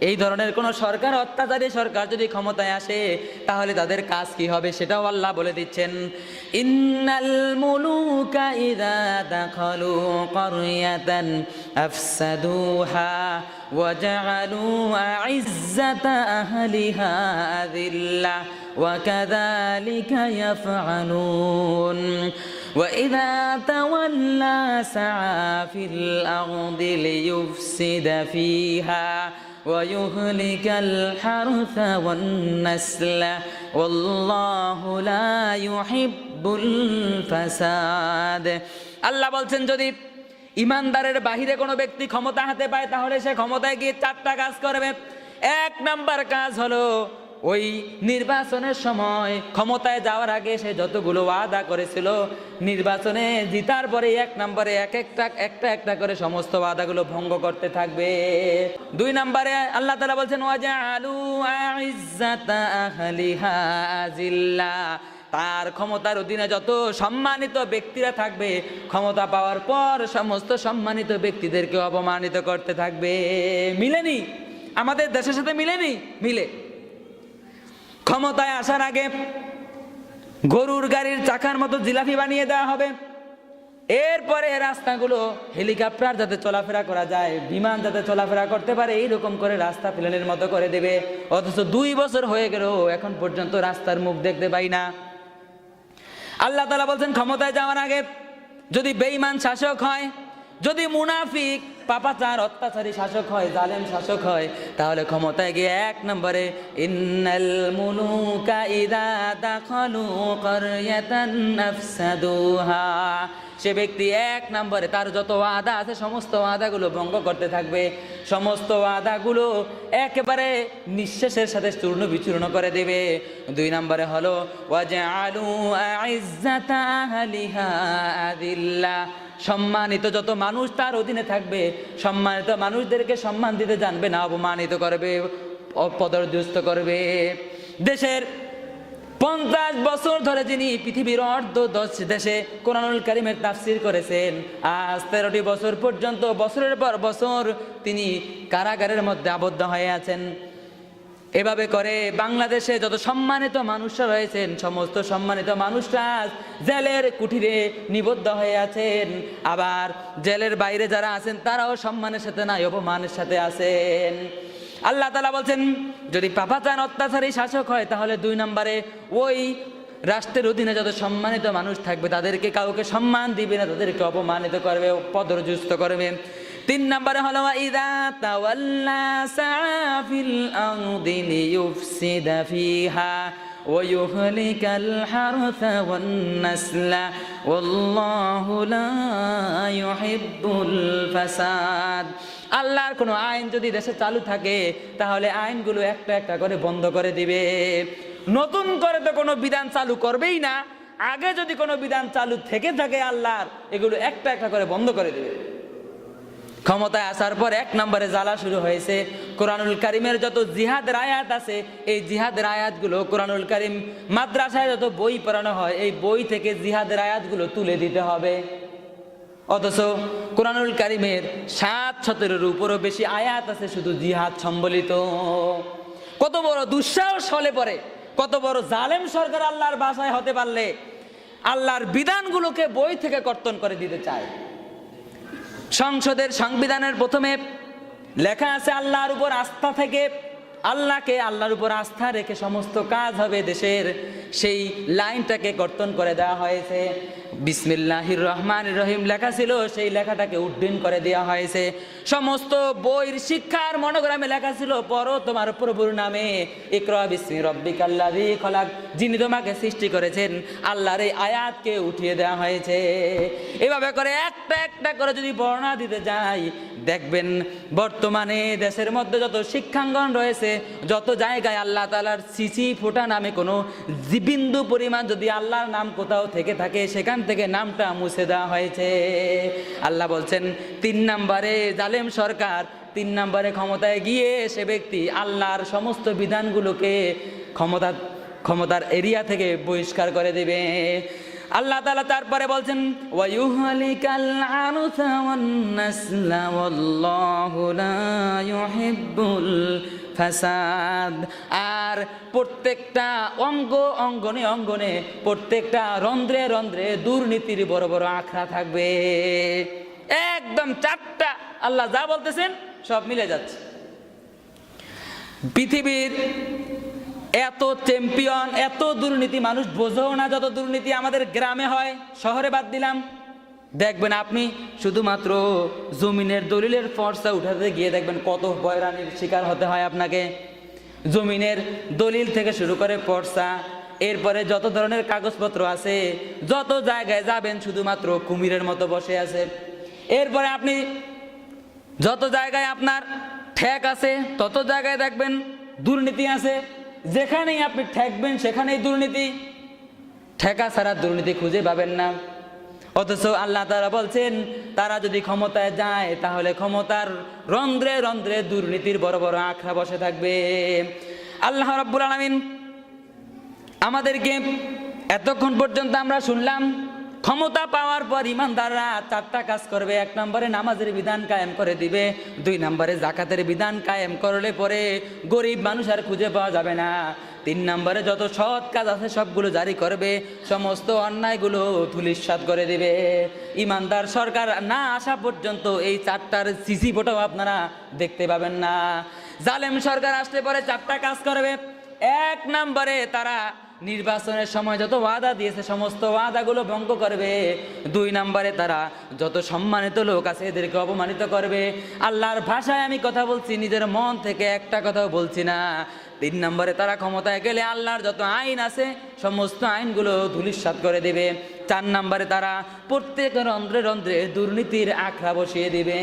এই ধরনের কোন সরকার অত্যাচারী সরকার যদি ক্ষমতায় আসে তাহলে তাদের কাজ কি হবে সেটাও আল্লাহ বলে দিচ্ছেন ইন্নাল মুলুকা ইদা দাখালু ক্বরিয়াতান আফসাদুহা وجعلوا أعزة أهلها أذلة وكذلك يفعلون وإذا تولى سعى في الأرض ليفسد فيها ويهلك الحرث والنسل والله لا يحب الفساد আল্লাহ বলছেন যদি ইমানদারের বাহিরে কোনো ব্যক্তি ক্ষমতা হাতে পায় তাহলে সে ক্ষমতায় গিয়ে চারটা কাজ করবে এক নাম্বার কাজ হলো ওই নির্বাচনের সময় ক্ষমতায় যাওয়ার আগে সে যতগুলো ওয়াদা করেছিল, নির্বাচনে জিতার পরে এক নম্বরে এক একটা একটা একটা করে সমস্ত ওয়াদাগুলো ভঙ্গ করতে থাকবে। দুই নম্বরে আল্লাহ তালা বলছেন আলু তার ক্ষমতার অধীনে যত সম্মানিত ব্যক্তিরা থাকবে, ক্ষমতা পাওয়ার পর সমস্ত সম্মানিত ব্যক্তিদেরকে অপমানিত করতে থাকবে। মিলেনি? আমাদের দেশের সাথে মিলেনি? মিলে। ক্ষমতায় আসার আগে গরুর গাড়ির চাকার মতো জিলাপি বানিয়ে দেওয়া হবে। এরপরে রাস্তাগুলো হেলিকপ্টার যাতে চলাফেরা করা যায়, বিমান যাতে চলাফেরা করতে পারে, এইরকম করে রাস্তা প্লেনের মতো করে দেবে। অথচ দুই বছর হয়ে গেল, এখন পর্যন্ত রাস্তার মুখ দেখতে পাই না। আল্লাহ তালা বলছেন, ক্ষমতায় যাওয়ার আগে যদি বেঈমান শাসক হয়, যদি মুনাফিক পাপাচার অত্যাচারী শাসক হয়, জালেম শাসক হয়। তাহলে ক্ষমতায় গিয়ে এক নম্বরে, ইন্নাল মুলুকা ইদা দাখালু কারয়াতান সে ব্যক্তি এক নম্বরে, তার যত ওয়াদা আছে, সমস্ত ওয়াদাগুলো ভঙ্গ করতে থাকবে। সমস্ত ওয়াদাগুলো একেবারে নিঃশ্বাসের সাথে চূর্ণ বিচূর্ণ করে দেবে। দুই নম্বরে হলো আলু সম্মানিত যত মানুষ তার অধীনে থাকবে সম্মানিত মানুষদেরকে সম্মান দিতে জানবে না, অপমানিত করবে অপদর্যস্ত করবে। দেশের পঞ্চাশ বছর ধরে যিনি পৃথিবীর অর্ধ দশ দেশে কোরআনুল করিমের তাফসির করেছেন, আজ তেরোটি বছর পর্যন্ত, বছরের পর বছর তিনি কারাগারের মধ্যে আবদ্ধ হয়ে আছেন। এভাবে করে বাংলাদেশে যত সম্মানিত মানুষরা রয়েছেন, সমস্ত সম্মানিত মানুষরা জেলের কুঠিরে নিবদ্ধ হয়ে আছেন। আবার জেলের বাইরে যারা আছেন, তারাও সম্মানের সাথে নাই, অপমানের সাথে আছেন। আল্লাহ তালা বলছেন, যদি পাপাচান অত্যাচারী শাসক হয়, তাহলে দুই নম্বরে ওই রাষ্ট্রের অধীনে যত সম্মানিত মানুষ থাকবে, তাদেরকে কাউকে সম্মান দিবে না, তাদেরকে অপমানিত করবে পদরযুস্ত করবে। তিন নম্বরে হলো ইদা তাওয়াল্লা সাফিল আরদি লিয়ুফসিদা ফিহা ويهلك الحرث والنسل والله لا يحب الفساد আল্লাহর কোনো আইন যদি দেশে চালু থাকে তাহলে আইনগুলো একটা একটা করে বন্ধ করে দিবে নতুন করে তো কোনো বিধান চালু করবেই না আগে যদি কোনো বিধান চালু থেকে থাকে আল্লাহর এগুলো একটা একটা করে বন্ধ করে দিবে ক্ষমতায় আসার পর এক নম্বরে জ্বালা শুরু হয়েছে। কোরআনুল কারিমের যত জিহাদের আয়াত আছে, এই জিহাদের আয়াতগুলো কোরআনুল কারিম মাদ্রাসায় যত বই পড়ানো হয়, এই বই থেকে জিহাদের আয়াতগুলো তুলে দিতে হবে। অথচ কোরআনুল কারিমের সাত সতেরোর উপরও বেশি আয়াত আছে শুধু জিহাদ সম্বলিত। কত বড় দুঃসাহস হলে পরে, কত বড় জালেম সরকার আল্লাহর বাসায় হতে পারলে, আল্লাহর বিধানগুলোকে বই থেকে কর্তন করে দিতে চায়। সংসদের সংবিধানের প্রথমে লেখা আছে, আল্লাহর উপর আস্থা থেকে আল্লাহকে আল্লাহর উপর আস্থা রেখে সমস্ত কাজ হবে দেশের। সেই লাইনটাকে কর্তন করে দেওয়া হয়েছে। বিসমিল্লাহির রহমান রহিম লেখা ছিল, সেই লেখাটাকে উড্ডীন করে দেওয়া হয়েছে। সমস্ত বইয়ের শিক্ষার মনোগ্রামে লেখা ছিল পরো তোমার প্রভুর নামে, ইকরা যিনি তোমাকে সৃষ্টি করেছেন, আল্লাহর এই আয়াতকে উঠিয়ে দেওয়া হয়েছে। এভাবে করে একটা একটা করে যদি বর্ণনা দিতে যাই, দেখবেন বর্তমানে দেশের মধ্যে যত শিক্ষাঙ্গন রয়েছে, যত জায়গায় আল্লাহ তালার সিসি ফোটা নামে কোনো বিন্দু পরিমাণ যদি আল্লাহর নাম কোথাও থেকে থাকে, সেখান থেকে নামটা মুছে দেওয়া হয়েছে। আল্লাহ বলছেন, তিন নম্বরে জালেম সরকার, তিন নম্বরে ক্ষমতায় গিয়ে সে ব্যক্তি আল্লাহর সমস্ত বিধানগুলোকে ক্ষমতা, ক্ষমতার এরিয়া থেকে বহিষ্কার করে দেবে। আল্লাহ তালা তারপরে বলছেন ফাসাদ। আর প্রত্যেকটা অঙ্গ অঙ্গনে অঙ্গনে, প্রত্যেকটা রন্ধ্রে রন্ধ্রে দুর্নীতির বড় বড় আখড়া থাকবে। একদম চারটা আল্লাহ যা বলতেছেন, সব মিলে যাচ্ছে। পৃথিবীর এত চ্যাম্পিয়ন, এত দুর্নীতি, মানুষ বোঝেও না যত দুর্নীতি আমাদের গ্রামে হয়, শহরে বাদ দিলাম। দেখবেন আপনি শুধুমাত্র জমিনের দলিলের ফর্সা উঠাতে গিয়ে দেখবেন কত বয়রানির শিকার হতে হয় আপনাকে। জমিনের দলিল থেকে শুরু করে পর্সা এরপরে যত ধরনের কাগজপত্র আছে, যত জায়গায় যাবেন শুধুমাত্র কুমিরের মতো বসে আছে। এরপরে আপনি যত জায়গায় আপনার ঠেক আছে, তত জায়গায় দেখবেন দুর্নীতি আছে। যেখানেই আপনি ঠেকবেন, সেখানেই দুর্নীতি। ঠেকা ছাড়া দুর্নীতি খুঁজে পাবেন না। অথচ আল্লাহ তারা বলছেন, তারা যদি ক্ষমতায় যায়, তাহলে ক্ষমতার রন্ধ্রে রন্ধ্রে দুর্নীতির বড় বড় আখড়া বসে থাকবে। আল্লাহ রব্বুল আলমিন আমাদেরকে এতক্ষণ পর্যন্ত আমরা শুনলাম, ক্ষমতা পাওয়ার পর ইমানদাররা চারটা কাজ করবে। এক নম্বরে নামাজের বিধান কায়েম করে দিবে, দুই নম্বরে জাকাতের বিধান কায়েম করলে পরে গরিব মানুষ আর খুঁজে পাওয়া যাবে না। তিন নম্বরে যত সৎ কাজ আছে সবগুলো জারি করবে, সমস্ত অন্যায়গুলো ধুলিস্বাদ করে দেবে। ইমানদার সরকার না আসা পর্যন্ত এই চারটার সিসি ফোটাও আপনারা দেখতে পাবেন না। জালেম সরকার আসলে পরে চারটা কাজ করবে। এক নম্বরে তারা নির্বাচনের সময় যত ওয়াদা দিয়েছে, সমস্ত ওয়াদাগুলো ভঙ্গ করবে। দুই নম্বরে তারা যত সম্মানিত লোক আছে, এদেরকে অপমানিত করবে। আল্লাহর ভাষায় আমি কথা বলছি, নিজের মন থেকে একটা কথাও বলছি না। তিন নম্বরে তারা ক্ষমতায় গেলে আল্লাহর যত আইন আছে, সমস্ত আইনগুলো ধুলিস্বাদ করে দেবে। চার নম্বরে তারা প্রত্যেক রন্ধ্রে রন্ধ্রে দুর্নীতির আখড়া বসিয়ে দিবে।